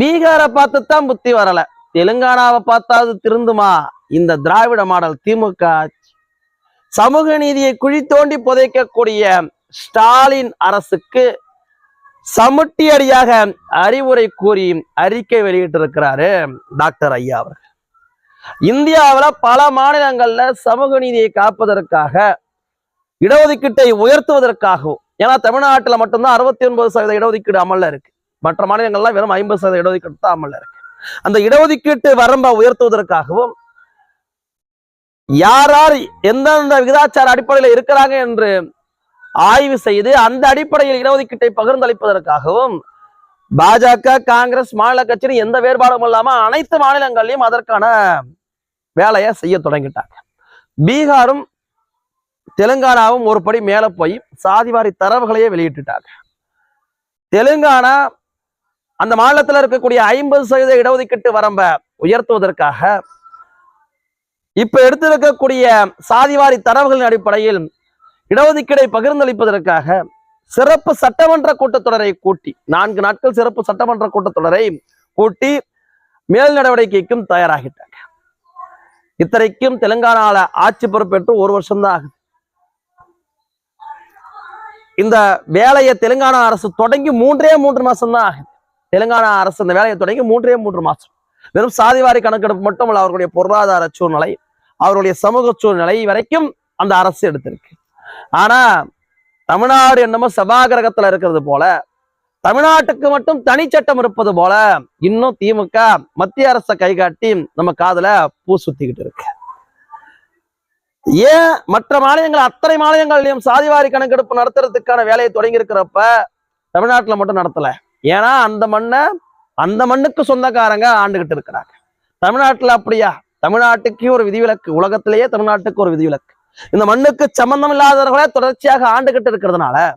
பீகாரை பார்த்து தான் புத்தி வரல. தெலுங்கானாவை பார்த்தாவது திருந்துமா? இந்த திராவிட மாடல் திமுக சமூக நீதியை குழி தோண்டி புதைக்கக்கூடிய ஸ்டாலின் அரசுக்கு சமுட்டி அடியாக அறிவுரை கூறி அறிக்கை வெளியிட்டிருக்கிறாரு டாக்டர் ஐயா அவர்கள். இந்தியாவுல பல மாநிலங்கள்ல சமூக நீதியை காப்பதற்காக இடஒதுக்கீட்டை உயர்த்துவதற்காகவும் ஏன்னா தமிழ்நாட்டுல மட்டும்தான் அறுபத்தி ஒன்பது சதவீத இடஒதுக்கீடு அமல்ல இருக்கு. மற்ற மாநிலங்கள்லாம் வெறும் ஐம்பது சதவீத இடஒதுக்கீடு தான் இருக்கு. அந்த இடஒதுக்கீட்டு வரம்பை உயர்த்துவதற்காகவும் யார் யார் எந்தெந்த விகிதாச்சார அடிப்படையில் இருக்கிறாங்க என்று ஆய்வு செய்து அந்த அடிப்படையில் இடஒதுக்கீட்டை பகிர்ந்தளிப்பதற்காகவும் பாஜக காங்கிரஸ் மாநில கட்சி எந்த வேறுபாடும் இல்லாம அனைத்து மாநிலங்களையும் அதற்கான வேலையை செய்ய தொடங்கிட்டாங்க. பீகாரும் தெலுங்கானாவும் ஒரு படி மேல போய் சாதிவாரி தரவுகளையே வெளியிட்டுட்டாங்க. தெலுங்கானா அந்த மாநிலத்தில் இருக்கக்கூடிய ஐம்பது சதவீத இடஒதுக்கீட்டு வரம்பை உயர்த்துவதற்காக இப்ப எடுத்திருக்கக்கூடிய சாதிவாரி தரவுகளின் அடிப்படையில் இடஒதுக்கீடை பகிர்ந்தளிப்பதற்காக சிறப்பு சட்டமன்ற கூட்டத்தொடரை கூட்டி நான்கு நாட்கள் சிறப்பு சட்டமன்ற கூட்டத்தொடரை கூட்டி மேல் நடவடிக்கைக்கும் தயாராகிட்டாங்க. இத்தனைக்கும் தெலுங்கானால ஆட்சி பொறுப்பேற்று ஒரு வருஷம்தான் ஆகுது. இந்த வேலையை தெலுங்கானா அரசு தொடங்கி மூன்றே மூன்று மாசம்தான் ஆகும் ஆகுது. தெலுங்கானா அரசு இந்த வேலையை தொடங்கி மூன்றே மூன்று மாசம். வெறும் சாதிவாரி கணக்கெடுப்பு மட்டுமல்ல அவர்களுடைய பொருளாதார சூழ்நிலை அவருடைய சமூக சூழ்நிலை வரைக்கும் அந்த அரசு எடுத்திருக்கு. ஆனா தமிழ்நாடு என்னமோ சபாகிரகத்துல இருக்கிறது போல தமிழ்நாட்டுக்கு மட்டும் தனிச்சட்டம் இருப்பது போல இன்னும் திமுக மத்திய அரசை கைகாட்டி நம்ம காதுல பூ சுத்திக்கிட்டு இருக்கு. ஏன் மற்ற மாநிலங்கள் அத்தனை மாநிலங்கள்லயும் சாதிவாரி கணக்கெடுப்பு நடத்துறதுக்கான வேலையை தொடங்கி இருக்கிறப்ப தமிழ்நாட்டுல மட்டும் நடத்தல? ஏன்னா அந்த மண்ணை அந்த மண்ணுக்கு சொந்தக்காரங்க ஆண்டுகிட்டு இருக்கிறாங்க. தமிழ்நாட்டுல அப்படியா? தமிழ்நாட்டுக்கு ஒரு விதிவிலக்கு உலகத்திலேயே தமிழ்நாட்டுக்கு ஒரு விதிவிலக்கு. இந்த மண்ணுக்கு சம்பந்தம் இல்லாதவர்களே தொடர்ச்சியாக ஆண்டுகிட்டு இருக்கிறதுனால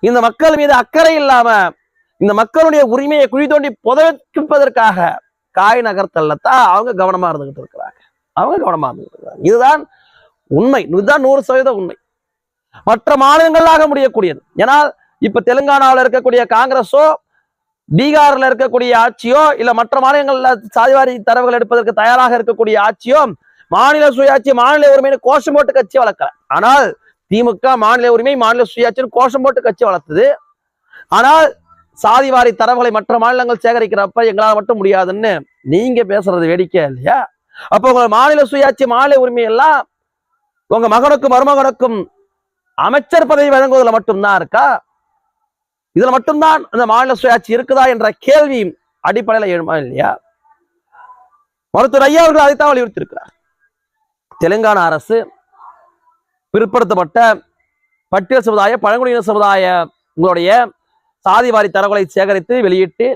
இந்த மக்கள் மீது அக்கறை இல்லாம இந்த மக்களுடைய உரிமையை குழி தோண்டி புதைப்பதற்காக காய் நகர்த்தல்லத்தான் அவங்க கவனமா இருந்துகிட்டு இருக்கிறாங்க. அவங்க கவனமா இருந்துகிட்டு இருக்கிறாங்க. இதுதான் உண்மை. இதுதான் நூறு சதவீத உண்மை. மற்ற மாநிலங்களாக முடியக்கூடியது. ஏன்னா இப்ப தெலுங்கானாவில் இருக்கக்கூடிய காங்கிரஸோ பீகார்ல இருக்கக்கூடிய ஆட்சியோ இல்ல மற்ற மாநிலங்கள்ல சாதிவாரி தரவுகள் எடுப்பதற்கு தயாராக இருக்கக்கூடிய ஆட்சியோ மாநில சுயாட்சி மாநில உரிமைன்னு கோஷம் போட்டு கட்சி வளர்க்கல. ஆனால் திமுக மாநில உரிமை மாநில சுயாட்சின்னு கோஷம் போட்டு கட்சி வளர்த்தது. ஆனால் சாதிவாரி தரவுகளை மற்ற மாநிலங்கள் சேகரிக்கிறப்ப எங்களால் மட்டும் முடியாதுன்னு நீங்க பேசுறது வேடிக்கை இல்லையா? அப்போ உங்க மாநில சுயாட்சி மாநில உரிமை எல்லாம் உங்க மகனுக்கும் மருமகனுக்கும் அமைச்சர் பதவி வழங்குவதில் மட்டும்தான் இருக்கா? இதுல மட்டும்தான் அந்த மாநில சுயாட்சி இருக்குதா என்ற கேள்வி அடிப்படையில எழுமா இல்லையா? மருத்துவர் ஐயா அவர்கள் அதைத்தான் வலியுறுத்தி இருக்கிறார் தெலுங்கானா அரசு பிற்படுத்தப்பட்ட பட்டியல் சமுதாய பழங்குடியின சமுதாய உங்களுடைய சாதிவாரி தரவுகளை சேகரித்து வெளியிட்டு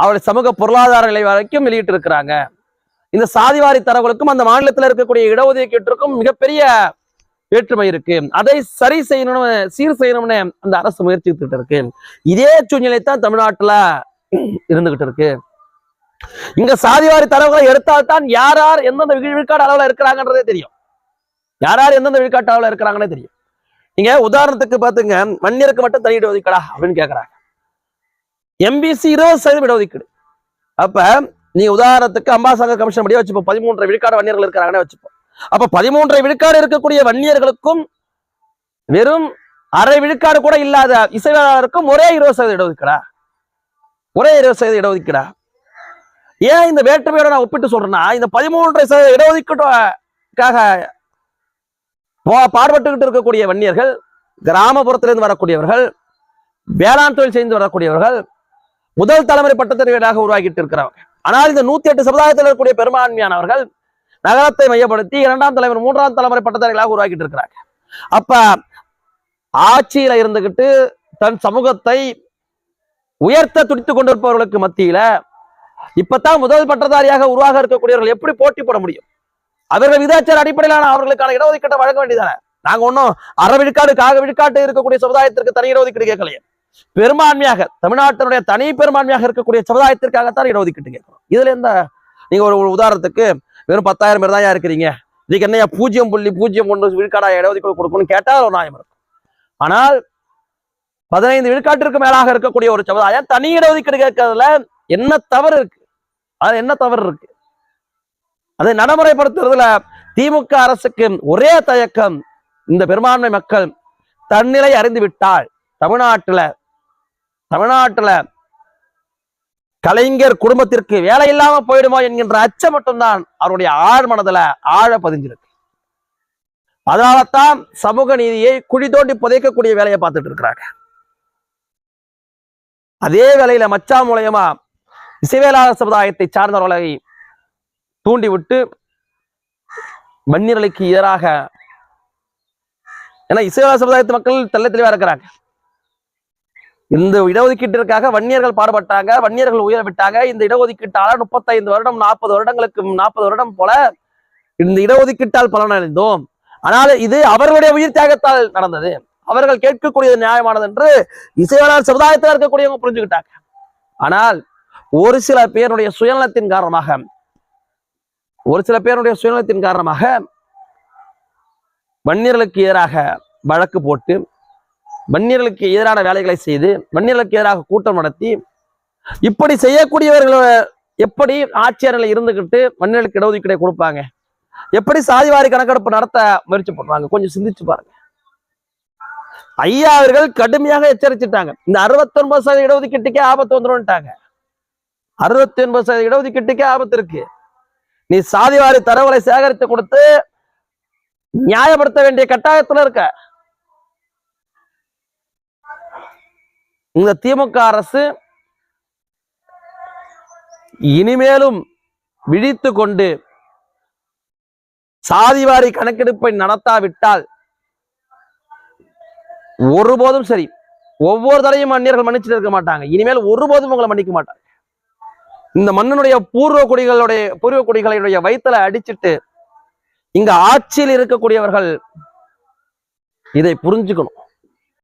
அவருடைய சமூக பொருளாதார நிலை வரைக்கும் வெளியிட்டு இருக்கிறாங்க இந்த சாதிவாரி தரவுகளுக்கும் அந்த மாநிலத்தில் இருக்கக்கூடிய இடஒதுக்கீட்டிற்கும் மிகப்பெரிய வேற்றுமை இருக்கு. அதை சரி செய்யணும்னு சீர் செய்யணும்னு அந்த அரசு முயற்சித்துக்கிட்டு இருக்கு. இதே சூழ்நிலை தான் தமிழ்நாட்டுல இருந்துகிட்டு இருக்கு. இங்க சாதிவாரி தரவுகளை எடுத்தால்தான் யார் யார் எந்தெந்த விழுக்காடு அளவுல இருக்கிறாங்கன்றதே தெரியும். யார் யார் எந்தெந்த விழுக்காட்டு அளவுல இருக்கிறாங்கன்னே தெரியும். நீங்க உதாரணத்துக்கு பாத்துங்க வன்னியருக்கு மட்டும் தனி இடஒதுக்கீடா அப்படின்னு கேக்குறாங்க. எம்பிசி இருபது சதவீதம் இடஒதுக்கீடு அப்ப நீ உதாரணத்துக்கு அம்பாசங்க கமிஷன் படியே வச்சுப்போம். பதிமூன்று விழுக்காடு வன்னியர்கள் இருக்கிறாங்கன்னு வச்சுப்போம். அப்ப பதிமூன்றரை விழுக்காடு இருக்கக்கூடிய வன்னியர்களுக்கும் வெறும் அரை விழுக்காடு கூட இல்லாத இசைவாளருக்கும் ஒரே இருபது சதவீத இடஒதுக்கீடா ஒரே இருபது சதவீத இடஒதுக்கீடா ஏன் இந்த வேற்றுமையோட நான் ஒப்பிட்டு சொல்றேன்னா இந்த பதிமூன்றரை சதவீத இடஒதுக்கீட்டுக்காக பா- பாடுபட்டுக்கிட்டு இருக்கக்கூடிய வன்னியர்கள் கிராமப்புறத்திலிருந்து வரக்கூடியவர்கள் வேளாண் தொழில் செய்து வரக்கூடியவர்கள் முதல் தலைமுறை பட்டத்தறிவியலாக உருவாக்கிட்டு இருக்கிறவங்க. ஆனால் இந்த நூத்தி எட்டு சமுதாயத்தில் இருக்கக்கூடிய பெரும்பான்மையானவர்கள் நகரத்தை மையப்படுத்தி இரண்டாம் தலைமுறை மூன்றாம் தலைமுறை பட்டதாரிகளாக உருவாக்கிட்டு இருக்கிறாங்க. அப்ப ஆட்சியில இருந்துகிட்டு தன் சமூகத்தை உயர்த்த துடித்துக் கொண்டிருப்பவர்களுக்கு மத்தியில இப்பதான் முதல் பட்டதாரியாக உருவாக இருக்கக்கூடியவர்கள் எப்படி போட்டி போட முடியும்? அவர்கள் விதாச்சார அடிப்படையிலான அவர்களுக்கான இடஒதுக்கீட்டை வழங்க வேண்டியதானே? நாங்க ஒன்றும் அரை விழுக்காடு காக விழுக்காட்டு இருக்கக்கூடிய சமுதாயத்திற்கு தனி இடஒதுக்கீடு கேட்கலையே. பெரும்பான்மையாக தமிழ்நாட்டினுடைய தனி பெரும்பான்மையாக இருக்கக்கூடிய சமுதாயத்திற்காகத்தான் இடஒதுக்கீட்டு கேட்கணும் இதுல இந்த நீங்க ஒரு உதாரணத்துக்கு வெறும் பத்தாயிரம் பேர் தான் இருக்கிறீங்க. இதுக்கு என்னையா பூஜ்ஜியம் புள்ளி பூஜ்ஜியம் ஒன்று விழுக்காடா இடஒதுக்கீடு கொடுக்கணும்னு கேட்டால் ஒரு நியாயம் இருக்கும். ஆனால் பதினைந்து விழுக்காட்டிற்கு மேலாக இருக்கக்கூடிய ஒரு சமுதாயம் தனி இடஒதுக்கீடு கேட்கறதுல என்ன தவறு இருக்கு? அது என்ன தவறு இருக்கு? அதை நடைமுறைப்படுத்துறதுல திமுக அரசுக்கு ஒரே தயக்கம் இந்த பெரும்பான்மை மக்கள் தன்னிலை அறிந்து விட்டால் தமிழ்நாட்டுல தமிழ்நாட்டுல கலைஞர் குடும்பத்திற்கு வேலை இல்லாம போயிடுமோ என்கின்ற அச்சம் மட்டும்தான் அவருடைய ஆழ் மனதுல ஆழ பதிஞ்சிருக்கு. அதனாலதான் சமூக நீதியை குழி தோண்டி புதைக்கக்கூடிய வேலையை பார்த்துட்டு இருக்கிறாங்க. அதே வேலையில மச்சா மூலயமா இசைவேளாளர் சமுதாயத்தை சார்ந்தவர்களை தூண்டிவிட்டு வன்னியர்களுக்கு எதிராக ஏன்னா இசைவேளாளர் சமுதாயத்து மக்கள் தெல்ல தெளிவா இருக்கிறாங்க. இந்த இடஒதுக்கீட்டிற்காக வன்னியர்கள் பாடுபட்டாங்க வன்னியர்கள் உயர விட்டாங்க. இந்த இடஒதுக்கீட்டால முப்பத்தைந்து வருடம் நாற்பது வருடங்களுக்கு நாற்பது வருடம் போல இந்த இடஒதுக்கீட்டால் பலனடைந்தோம். ஆனால் இது அவர்களுடைய உயிர் தியாகத்தால் நடந்தது. அவர்கள் கேட்கக்கூடியது நியாயமானது என்று இசையாளர் சமுதாயத்தில் இருக்கக்கூடியவங்க புரிஞ்சுக்கிட்டாங்க. ஆனால் ஒரு சில பேருடைய சுயநலத்தின் காரணமாக ஒரு சில பேருடைய சுயநலத்தின் காரணமாக வன்னியர்களுக்கு எதிராக வழக்கு போட்டு வன்னியர்களுக்கு எதிரான வேலைகளை செய்து வன்னியர்களுக்கு எதிராக கூட்டம் நடத்தி இப்படி செய்யக்கூடியவர்கள் எப்படி ஆட்சியர்களை இருந்துகிட்டு வன்னியர்களுக்கு இடஒதுக்கீடை கொடுப்பாங்க? எப்படி சாதிவாரி கணக்கெடுப்பு நடத்த முயற்சி பண்றாங்க? கொஞ்சம் சிந்திச்சு பாருங்க. ஐயா அவர்கள் கடுமையாக எச்சரிச்சிட்டாங்க இந்த அறுபத்தி ஒன்பது சதவீத இடஒதுக்கீட்டுக்கே ஆபத்து வந்துடும்ட்டாங்க அறுபத்தி ஒன்பது சதவீத இடஒதுக்கீட்டுக்கே ஆபத்து இருக்கு. நீ சாதிவாரி தரவுகளை சேகரித்து கொடுத்து நியாயப்படுத்த வேண்டிய கட்டாயத்துல இருக்க. இந்த திமுக அரசு இனிமேலும் விழித்து கொண்டு சாதிவாரி கணக்கெடுப்பை நடத்தாவிட்டால் ஒருபோதும் சரி ஒவ்வொரு தடையும் மன்னியர்கள் மன்னிச்சுட்டு இருக்க மாட்டாங்க. இனிமேல் ஒருபோதும் உங்களை மன்னிக்க மாட்டாங்க. இந்த மன்னனுடைய பூர்வ குடிகளுடைய பூர்வ குடிகளுடைய வயித்துல அடிச்சிட்டு இங்க ஆட்சியில் இருக்கக்கூடியவர்கள் இதை புரிஞ்சுக்கணும்.